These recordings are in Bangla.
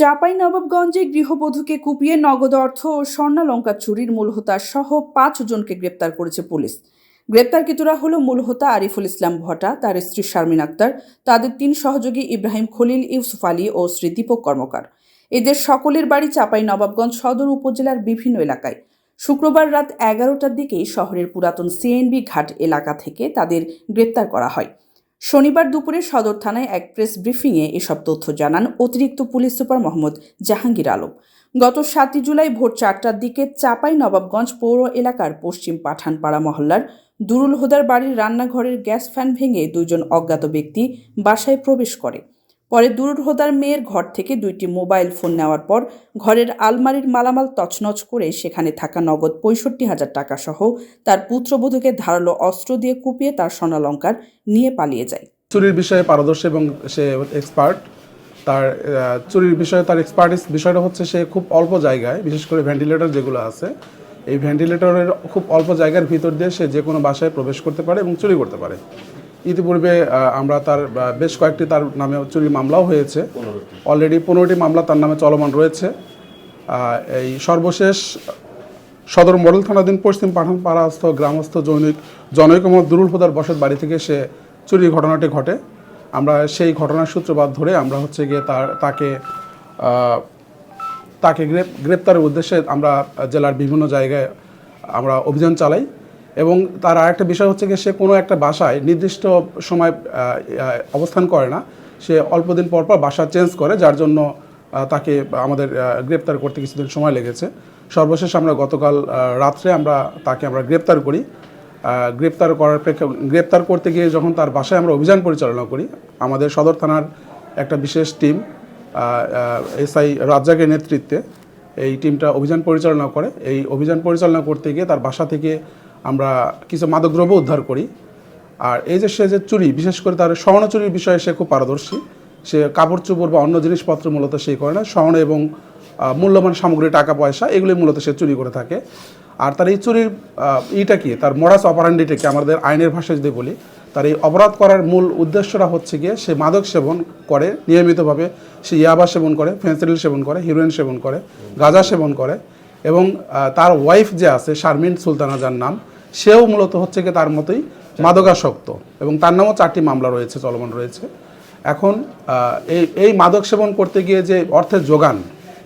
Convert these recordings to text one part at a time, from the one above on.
চাপাই নবাবগঞ্জে গৃহবধূকে কুপিয়ে নগদ অর্থ ও স্বর্ণালঙ্কার চুরির মূল হোতা সহ পাঁচ জনকে গ্রেপ্তার করেছে পুলিশ। গ্রেপ্তারকৃতরা হল মূল হোতা আরিফুল ইসলাম ভটা তার স্ত্রী শারমিন আক্তার, তাদের তিন সহযোগী ইব্রাহিম খলিল, ইউসুফ আলী ও শ্রী দীপক কর্মকার। এদের সকলের বাড়ি চাপাই নবাবগঞ্জ সদর উপজেলার বিভিন্ন এলাকায়। শুক্রবার রাত এগারোটার দিকেই শহরের পুরাতন সিএনবি ঘাট এলাকা থেকে তাদের গ্রেপ্তার করা হয়। শনিবার দুপুরে সদর থানায় এক প্রেস ব্রিফিংয়ে এসব তথ্য জানান অতিরিক্ত পুলিশ সুপার মোহাম্মদ জাহাঙ্গীর আলম। গত সাতই জুলাই ভোর চারটার দিকে চাপাই নবাবগঞ্জ পৌর এলাকার পশ্চিম পাঠানপাড়া মহল্লার দুরুল হোদার বাড়ির রান্নাঘরের গ্যাস ফ্যান ভেঙে দুজন অজ্ঞাত ব্যক্তি বাসায় প্রবেশ করে। পরে দুরুল মেয়ের ঘর থেকে দুইটি মোবাইল ফোন নেওয়ার পর ঘরের আলমারির মালামাল তছনছ করে সেখানে থাকা নগদ পঁয়ষট্টি হাজার টাকা সহ তার পুত্রবধূকে ধারালো অস্ত্র দিয়ে কুপিয়ে তার স্বর্ণালঙ্কার নিয়ে পালিয়ে যায়। চুরির বিষয়ে পারদর্শী এবং সে এক্সপার্ট তার চুরির বিষয়ে তার এক্সপার্টিস বিষয়টা হচ্ছে সে খুব অল্প জায়গায়, বিশেষ করে ভেন্টিলেটর যেগুলো আছে, এই ভেন্টিলেটরের খুব অল্প জায়গার ভিতর দিয়ে সে যে কোনো বাসায় প্রবেশ করতে পারে এবং চুরি করতে পারে। ইতিপূর্বে আমরা তার বেশ কয়েকটি তার নামে চুরি মামলাও হয়েছে। অলরেডি পনেরোটি মামলা তার নামে চলমান রয়েছে। এই সর্বশেষ সদর মডেল থানাধীন পশ্চিম পাঠানপাড়াস্থ গ্রামস্থ জৈনিক জনৈক দুরুল হুদার বসত বাড়ি থেকে সে চুরির ঘটনাটি ঘটে। আমরা সেই ঘটনার সূত্রপাত ধরে আমরা হচ্ছে গিয়ে তার, তাকে তাকে গ্রেপ, গ্রেপ্তারের উদ্দেশ্যে আমরা জেলার বিভিন্ন জায়গায় আমরা অভিযান চালাই। এবং তার আরেকটা বিষয় হচ্ছে গিয়ে সে কোনো একটা বাসায় নির্দিষ্ট সময় অবস্থান করে না। সে অল্প দিন পর পর বাসা চেঞ্জ করে, যার জন্য তাকে আমাদের গ্রেপ্তার করতে কিছুদিন সময় লেগেছে। সর্বশেষ আমরা গতকাল রাত্রে আমরা তাকে আমরা গ্রেপ্তার করি। গ্রেপ্তার করার গ্রেপ্তার করতে গিয়ে যখন তার বাসায় আমরা অভিযান পরিচালনা করি, আমাদের সদর থানার একটা বিশেষ টিম এসআই রাজ্জাকের নেতৃত্বে এই টিমটা অভিযান পরিচালনা করে। এই অভিযান পরিচালনা করতে গিয়ে তার বাসা থেকে আমরা কিছু মাদকদ্রব্য উদ্ধার করি। আর এই যে সে যে চুরি, বিশেষ করে তার স্বর্ণ চুরির বিষয়ে সে খুব পারদর্শী। সে কাপড় চোপড় বা অন্য জিনিসপত্র মূলত সেই করে না। স্বর্ণ এবং মূল্যবান সামগ্রী, টাকা, পয়সা এগুলি মূলত সে চুরি করে থাকে। আর তার এই চুরির ইটা কি? তার মরাস অপারেন্ডিটা কি? আমাদের আইনের ভাষায় যদি বলি, তার এই অপরাধ করার মূল উদ্দেশ্যটা হচ্ছে গিয়ে সে মাদক সেবন করে, নিয়মিতভাবে সে ইয়াবা সেবন করে ফেন্সিডিল সেবন করে হিরোইন সেবন করে, গাঁজা সেবন করে। এবং তার ওয়াইফ যে আছে শারমিন সুলতানা যার নাম, সেও মূলত হচ্ছে কি তার মতোই মাদকাসক্ত এবং তার নামও চারটি মামলা রয়েছে, চলমান রয়েছে। এখন এই এই মাদক সেবন করতে গিয়ে যে অর্থের যোগান,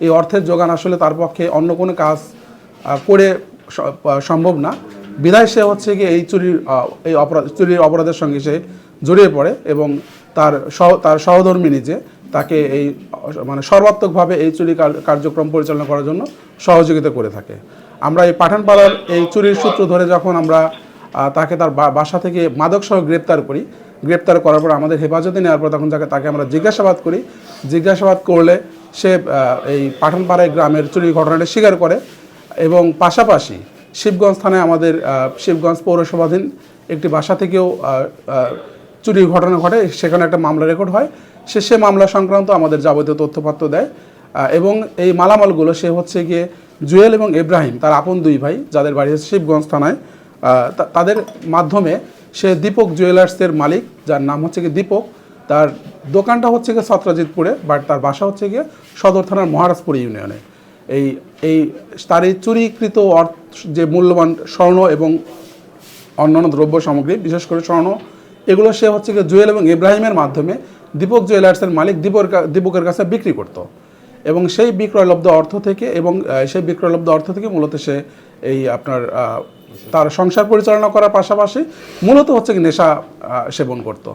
এই অর্থের যোগান আসলে তার পক্ষে অন্য কোনো কাজ করে সম্ভব না। বিধায় সে হচ্ছে গিয়ে এই চুরির এই অপরাধ, চুরির অপরাধের সঙ্গে সে জড়িয়ে পড়ে এবং তার সহ, তার সহধর্মিনী যে তাকে এই মানে সর্বাত্মকভাবে এই চুরি কার- কার্যক্রম পরিচালনা করার জন্য সহযোগিতা করে থাকে। আমরা এই পাঠানপাড়ার এই চুরির সূত্র ধরে যখন আমরা তাকে তার বাসা থেকে মাদক সহ গ্রেপ্তার করি, গ্রেপ্তার করার পর আমাদের হেফাজতে নেওয়ার পর তখন যাকে, তাকে আমরা জিজ্ঞাসাবাদ করি। জিজ্ঞাসাবাদ করলে সে এই পাঠানপাড়ায় গ্রামের চুরির ঘটনাটা স্বীকার করে এবং পাশাপাশি শিবগঞ্জ থানায় আমাদের শিবগঞ্জ পৌরসভাধীন একটি বাসা থেকেও চুরির ঘটনা ঘটে, সেখানে একটা মামলা রেকর্ড হয়। সে সে মামলা সংক্রান্ত আমাদের যাবতীয় তথ্যপত্র দেয়। এবং এই মালামালগুলো, সে হচ্ছে গিয়ে জুয়েল এবং ইব্রাহিম, তার আপন দুই ভাই, যাদের বাড়ি হচ্ছে শিবগঞ্জ থানায় তাদের মাধ্যমে সে দীপক জুয়েলার্সের মালিক, যার নাম হচ্ছে গিয়ে দীপক। তার দোকানটা হচ্ছে গিয়ে সত্রাজিৎপুরে বাট তার বাসা হচ্ছে গিয়ে সদর থানার মহারাজপুর ইউনিয়নে। এই এই, তার এই চুরিকৃত অর্থ, যে মূল্যবান স্বর্ণ এবং অন্যান্য দ্রব্য সামগ্রী, বিশেষ করে স্বর্ণ এগুলো সে হচ্ছে গিয়ে জুয়েল এবং ইব্রাহিমের মাধ্যমে দীপক জুয়েলার্সের মালিক দীপর দীপকের কাছে বিক্রি করত। এবং সেই বিক্রয়লব্ধ অর্থ থেকে এবং সেই বিক্রয়লব্ধ অর্থ থেকে মূলত সে এই আপনার তার সংসার পরিচালনা করার পাশাপাশি মূলত হচ্ছে কি নেশা সেবন করতো।